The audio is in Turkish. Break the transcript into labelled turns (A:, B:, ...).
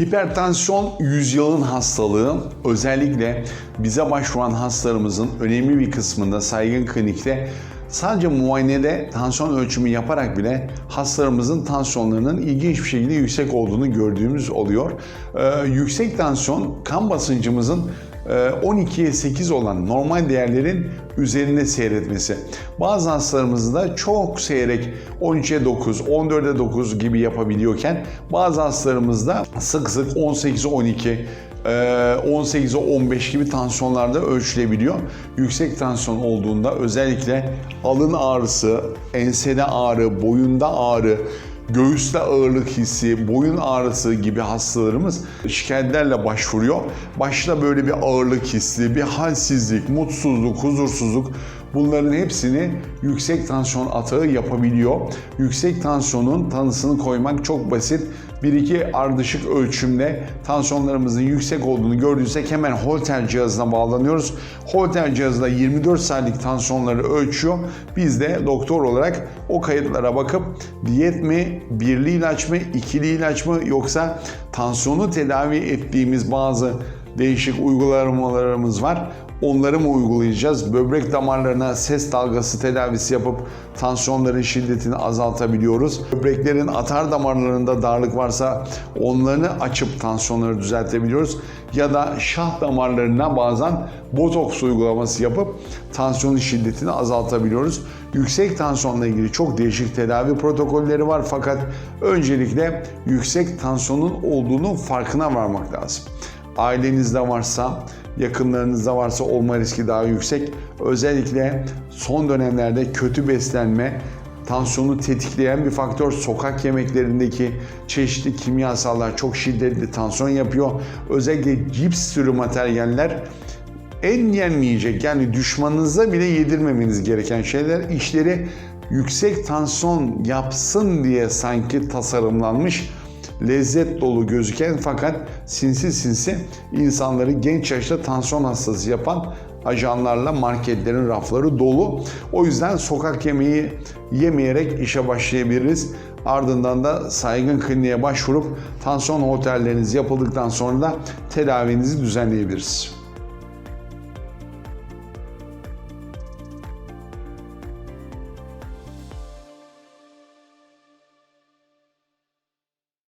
A: Hipertansiyon yüzyılın hastalığı özellikle bize başvuran hastalarımızın önemli bir kısmında saygın klinikte sadece muayenede tansiyon ölçümü yaparak bile hastalarımızın tansiyonlarının ilginç bir şekilde yüksek olduğunu gördüğümüz oluyor. Ee, yüksek tansiyon kan basıncımızın 12'ye 8 olan normal değerlerin üzerinde seyretmesi. Bazı hastalarımızda çok seyrek 13'e 9, 14'e 9 gibi yapabiliyorken bazı hastalarımızda sık sık 18'e 12, 18'e 15 gibi tansiyonlarda ölçülebiliyor. Yüksek tansiyon olduğunda özellikle alın ağrısı, ensede ağrı, boyunda ağrı, göğüste ağırlık hissi, boyun ağrısı gibi hastalarımız şikayetlerle başvuruyor. Başta böyle bir ağırlık hissi, bir halsizlik, mutsuzluk, huzursuzluk bunların hepsini yüksek tansiyon atağı yapabiliyor. Yüksek tansiyonun tanısını koymak çok basit. Bir iki ardışık ölçümle tansiyonlarımızın yüksek olduğunu gördüysek hemen Holter cihazına bağlanıyoruz. Holter cihazında 24 saatlik tansiyonları ölçüyor. Biz de doktor olarak o kayıtlara bakıp diyet mi, birli ilaç mı, ikili ilaç mı yoksa tansiyonu tedavi ettiğimiz bazı değişik uygulamalarımız var. Onları mı uygulayacağız? Böbrek damarlarına ses dalgası tedavisi yapıp tansiyonların şiddetini azaltabiliyoruz. Böbreklerin atar damarlarında darlık varsa onları açıp tansiyonları düzeltebiliyoruz. Ya da şah damarlarına bazen botoks uygulaması yapıp tansiyonun şiddetini azaltabiliyoruz. Yüksek tansiyonla ilgili çok değişik tedavi protokolleri var fakat öncelikle yüksek tansiyonun olduğunu farkına varmak lazım ailenizde varsa, yakınlarınızda varsa olma riski daha yüksek. Özellikle son dönemlerde kötü beslenme, tansiyonu tetikleyen bir faktör. Sokak yemeklerindeki çeşitli kimyasallar çok şiddetli tansiyon yapıyor. Özellikle cips türü materyaller en yenmeyecek yani düşmanınıza bile yedirmemeniz gereken şeyler işleri yüksek tansiyon yapsın diye sanki tasarımlanmış lezzet dolu gözüken fakat sinsi sinsi insanları genç yaşta tansiyon hastası yapan ajanlarla marketlerin rafları dolu. O yüzden sokak yemeği yemeyerek işe başlayabiliriz. Ardından da saygın kliniğe başvurup tansiyon hotelleriniz yapıldıktan sonra da tedavinizi düzenleyebiliriz.